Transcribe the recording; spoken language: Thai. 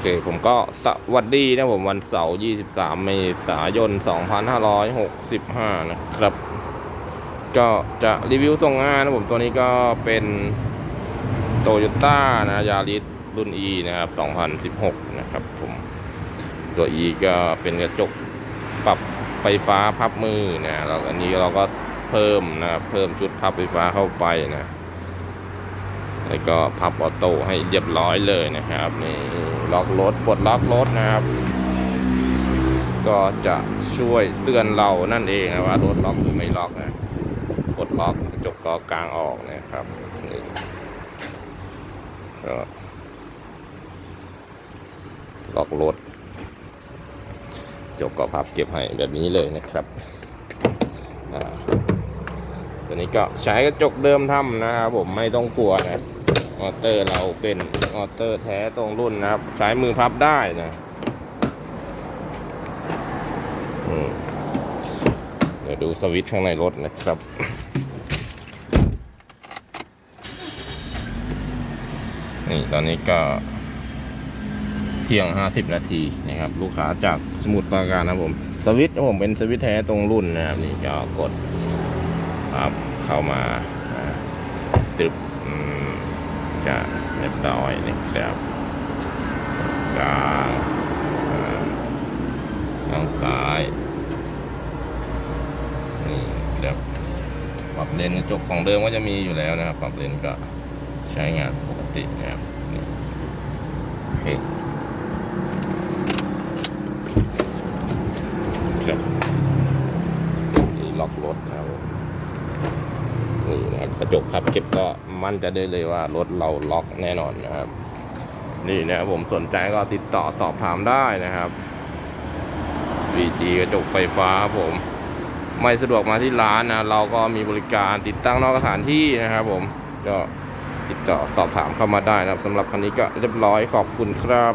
เค ผมก็สวัสดีนะผมวันเสาร์23 เมษายน 2565 นะครับ ก็จะรีวิวส่งงานนะผมตัวนี้ก็เป็นโตโยต้านะยาริสรุ่น E นะครับ 2016 นะครับผมตัว E ก็เป็นกระจกปรับไฟฟ้าพับมือนะแล้วอันนี้เราก็เพิ่มนะเพิ่มชุดพับไฟฟ้าเข้าไปนะ แล้วก็พับออโต้ให้เรียบร้อยเลยนะครับนี่ล็อกรถปลดล็อกรถนะครับ ก็จะช่วยเตือนเรานั่นเองนะว่ารถล็อกหรือไม่ล็อกนะปลดล็อกกระจกกอกลางออกนะครับนี่ก็ล็อกรถจกก็พับเก็บให้แบบนี้เลยนะครับอ่าตัวนี้ก็ใช้กระจกเดิมทำนะครับผมไม่ต้องกลัวนะ มอเตอร์เราเป็นมอเตอร์แท้ตรงรุ่นนะครับใช้มือพับได้นะเดี๋ยวดูสวิตช์ข้างในรถนะครับนี่ตอนนี้ก็เที่ยง 50 นาทีนะครับ ลูกค้าจากสมุทรปราการนะผมสวิตช์ผมเป็นสวิตช์แท้ตรงรุ่นนะครับ นี่ก็กดครับเข้ามาตึบ จะเรียบร้อยนะครับกลางทางซ้าย นี่ครับปรับเลนกระจกของเดิมก็จะมีอยู่แล้วนะครับ ปรับเลนก็ใช้งานปกตินะครับนี่โอเคครับนี่ล็อกรถนะครับ กระจกพับเก็บก็มั่นใจะได้เลยว่ารถเราล็อกแน่นอนนะครับ นี่นะครับผมสนใจก็ติดต่อสอบถามได้นะครับ VG กระจกไฟฟ้าครับผม ไม่สะดวกมาที่ร้านนะเราก็มีบริการติดตั้งนอกสถานที่นะครับผมก็ติดต่อสอบถามเข้ามาได้นะครับสำหรับคันนี้ก็เรียบร้อยขอบคุณครับ